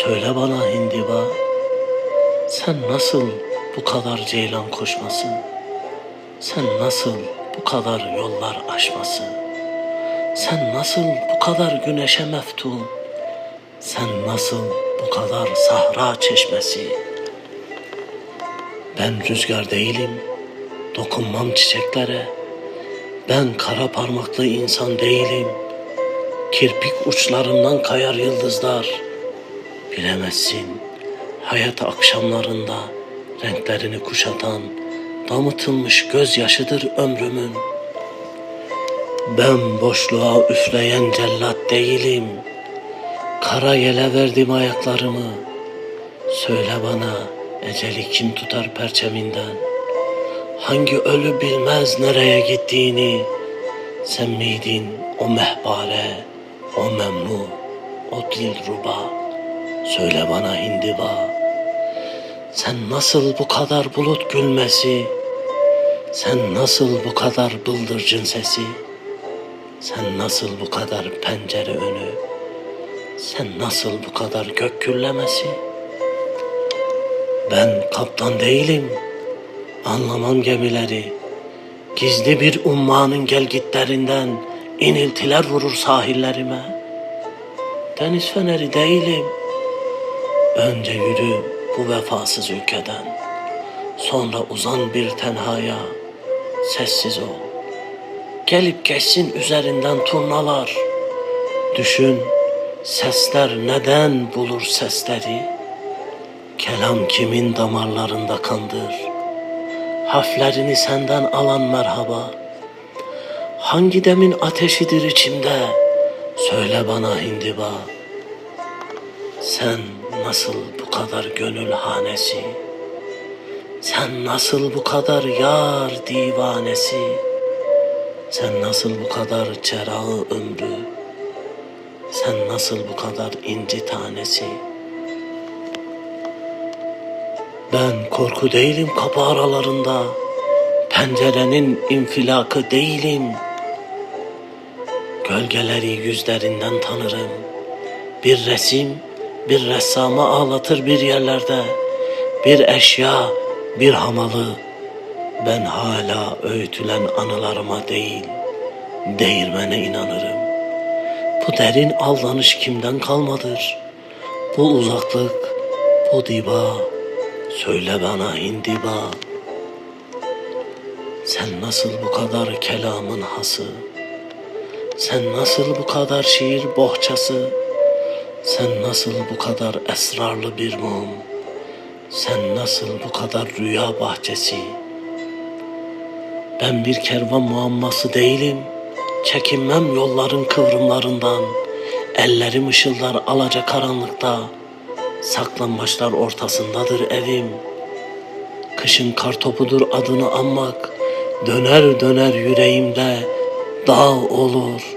Söyle bana hindiba, sen nasıl bu kadar ceylan koşması? Sen nasıl bu kadar yollar aşması? Sen nasıl bu kadar güneşe meftun? Sen nasıl bu kadar sahra çeşmesi? Ben rüzgar değilim, dokunmam çiçeklere. Ben kara parmaklı insan değilim. Kirpik uçlarından kayar yıldızlar. Bilemezsin, hayat akşamlarında renklerini kuşatan, damıtılmış gözyaşıdır ömrümün. Ben boşluğa üfleyen cellat değilim. Kara yele verdim ayaklarımı. Söyle bana eceli kim tutar perçeminden? Hangi ölü bilmez nereye gittiğini? Sen miydin o mehbare, o memnu, o dilruba? Söyle bana hindiba. Sen nasıl bu kadar bulut gülmesi? Sen nasıl bu kadar bıldırcın sesi? Sen nasıl bu kadar pencere önü? Sen nasıl bu kadar gök gürlemesi? Ben kaptan değilim. Anlamam gemileri. Gizli bir ummanın gelgitlerinden iniltiler vurur sahillerime. Deniz feneri değilim. Önce yürü bu vefasız ülkeden. Sonra uzan bir tenhaya. Sessiz ol. Gelip geçsin üzerinden turnalar. Düşün sesler neden bulur sesleri? Kelam kimin damarlarında kandır? Harflerini senden alan merhaba. Hangi demin ateşidir içimde? Söyle bana hindiba. Sen nasıl bu kadar gönül hanesi? Sen nasıl bu kadar yar divanesi? Sen nasıl bu kadar çerağı ömrü? Sen nasıl bu kadar inci tanesi? Ben korku değilim kapı aralarında. Pencerenin infilakı değilim. Gölgeleri yüzlerinden tanırım. Bir resim bir ressamı ağlatır bir yerlerde. Bir eşya, bir hamalı. Ben hala öğütülen anılarıma değil, değirmene inanırım. Bu derin aldanış kimden kalmadır? Bu uzaklık, bu diba, söyle bana hindiba. Sen nasıl bu kadar kelamın hası? Sen nasıl bu kadar şiir bohçası? Sen nasıl bu kadar esrarlı bir mum? Sen nasıl bu kadar rüya bahçesi? Ben bir kervan muamması değilim. Çekinmem yolların kıvrımlarından. Ellerim ışıldar alaca karanlıkta. Saklambaçlar ortasındadır evim. Kışın kar topudur adını anmak. Döner döner yüreğimde dağ olur.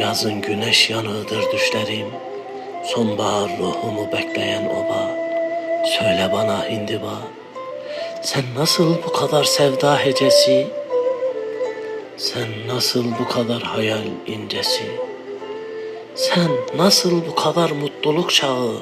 Yazın güneş yanığıdır düşlerim. Sonbahar ruhumu bekleyen oba. Söyle bana hindiba. Sen nasıl bu kadar sevda hecesi? Sen nasıl bu kadar hayal incesi? Sen nasıl bu kadar mutluluk çağı?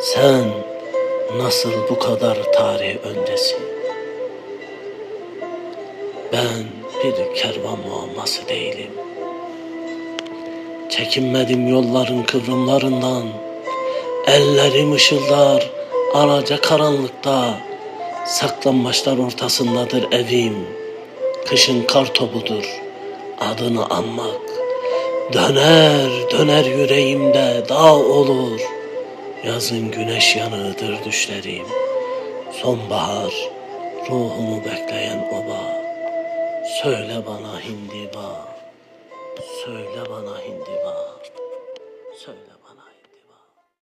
Sen nasıl bu kadar tarih öncesi? Ben bir kervan muamması değilim. Çekinmedim yolların kıvrımlarından. Ellerim ışıldar alaca karanlıkta. Saklanmaçlar ortasındadır evim. Kışın kar topudur adını anmak. Döner döner yüreğimde dağ olur. Yazın güneş yanığıdır düşlerim. Sonbahar ruhumu bekleyen oba. Söyle bana hindiba. Söyle bana hindiba. Söyle.